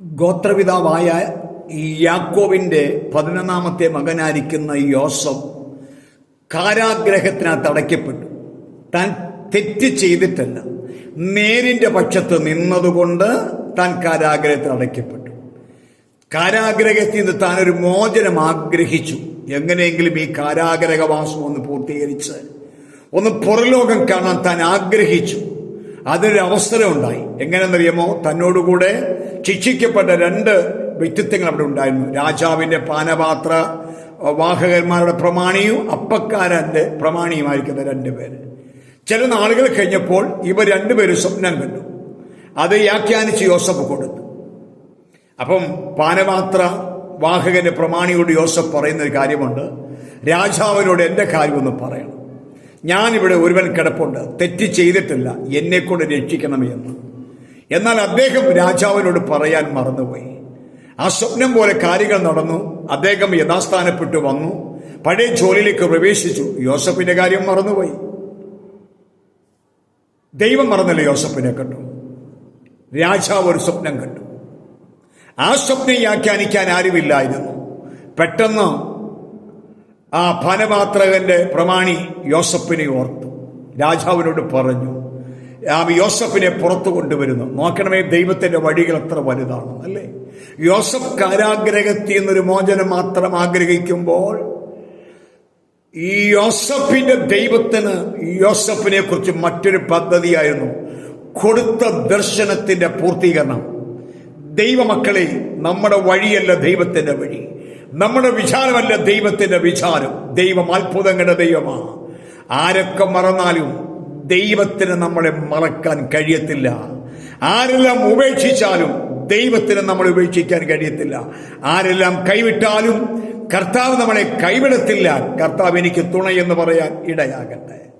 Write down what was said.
ഗോത്രപിതാവായ യാക്കോവിന്റെ പതിനൊന്നാമത്തെ മകനായിരിക്കുന്ന യോസഫ് കാരാഗ്രഹത്തിനകത്ത് അടയ്ക്കപ്പെട്ടു. താൻ തെറ്റ് ചെയ്തിട്ടല്ല നേരിന്റെ പക്ഷത്ത് നിന്നതുകൊണ്ട് താൻ കാരാഗ്രഹത്തിൽ അടയ്ക്കപ്പെട്ടു. കാരാഗ്രഹത്തിൽ നിന്ന് താൻ ഒരു മോചനം ആഗ്രഹിച്ചു. എങ്ങനെയെങ്കിലും ഈ കാരാഗ്രഹവാസം ഒന്ന് പൂർത്തീകരിച്ച് ഒന്ന് പുറലോകം കാണാൻ താൻ ആഗ്രഹിച്ചു. അതിനൊരു അവസരം ഉണ്ടായി. എങ്ങനെയെന്നറിയാമോ? തന്നോടുകൂടെ ശിക്ഷിക്കപ്പെട്ട രണ്ട് വ്യക്തിത്വങ്ങൾ അവിടെ ഉണ്ടായിരുന്നു. രാജാവിന്റെ പാനപാത്ര വാഹകന്മാരുടെ പ്രമാണിയും അപ്പക്കാരന്റെ പ്രമാണിയുമായിരിക്കുന്ന രണ്ടുപേര് ചില നാളുകൾ കഴിഞ്ഞപ്പോൾ ഇവർ രണ്ടുപേരും സ്വപ്നം കണ്ടു. അത് വ്യാഖ്യാനിച്ച് യോസഫ് കൊടുത്തു. അപ്പം പാനപാത്ര വാഹകന്റെ പ്രമാണിയോട് യോസഫ് പറയുന്ന ഒരു കാര്യമുണ്ട്. രാജാവിനോട് എന്റെ കാര്യമൊന്ന് പറയണം. ഞാനിവിടെ ഒരുവൻ കിടപ്പുണ്ട്. തെറ്റ് ചെയ്തിട്ടില്ല. എന്നെ കൊണ്ട് രക്ഷിക്കണമേ എന്ന്. എന്നാൽ അദ്ദേഹം രാജാവിനോട് പറയാൻ മറന്നുപോയി. ആ സ്വപ്നം പോലെ കാര്യങ്ങൾ നടന്നു. അദ്ദേഹം യഥാസ്ഥാനപ്പെട്ടു വന്നു. പഴയ ജോലിയിലേക്ക് പ്രവേശിച്ചു. യോസഫിന്റെ കാര്യം മറന്നുപോയി. ദൈവം മറന്നല്ല യോസഫിനെ കണ്ടു. രാജാവ് ഒരു സ്വപ്നം കണ്ടു. ആ സ്വപ്നം വ്യാഖ്യാനിക്കാൻ ആരുമില്ലായിരുന്നു. പെട്ടെന്ന് ആ ഫനപാത്രകന്റെ പ്രമാണി യോസഫിനെ ഓർത്തു. രാജാവിനോട് പറഞ്ഞു യോസഫിനെ പുറത്തു കൊണ്ടുവരുന്നു. നോക്കണമേ ദൈവത്തിന്റെ വഴികൾ എത്ര വലുതാണ് അല്ലേ? യോസഫ് കാരാഗ്രഹത്തിൽ നിന്നൊരു മോചനം മാത്രം ആഗ്രഹിക്കുമ്പോൾ ഈ യോസഫിന്റെ ദൈവത്തിന് യോസഫിനെ കുറിച്ച് മറ്റൊരു പദ്ധതിയായിരുന്നു. കൊടുത്ത ദർശനത്തിന്റെ പൂർത്തീകരണം. ദൈവമക്കളെ നമ്മുടെ വഴിയല്ല ദൈവത്തിന്റെ വഴി. നമ്മുടെ വിചാരമല്ല ദൈവത്തിന്റെ വിചാരം. ദൈവം അത്ഭുതങ്ങളുടെ ദൈവമാണ്. ആരൊക്കെ മറന്നാലും ദൈവത്തിന് നമ്മളെ മറക്കാൻ കഴിയത്തില്ല. ആരെല്ലാം ഉപേക്ഷിച്ചാലും ദൈവത്തിന് നമ്മൾ ഉപേക്ഷിക്കാൻ കഴിയത്തില്ല. ആരെല്ലാം കൈവിട്ടാലും കർത്താവ് നമ്മളെ കൈവിടത്തില്ല. കർത്താവ് എനിക്ക് തുണയെന്ന് പറയാൻ ഇടയാകട്ടെ.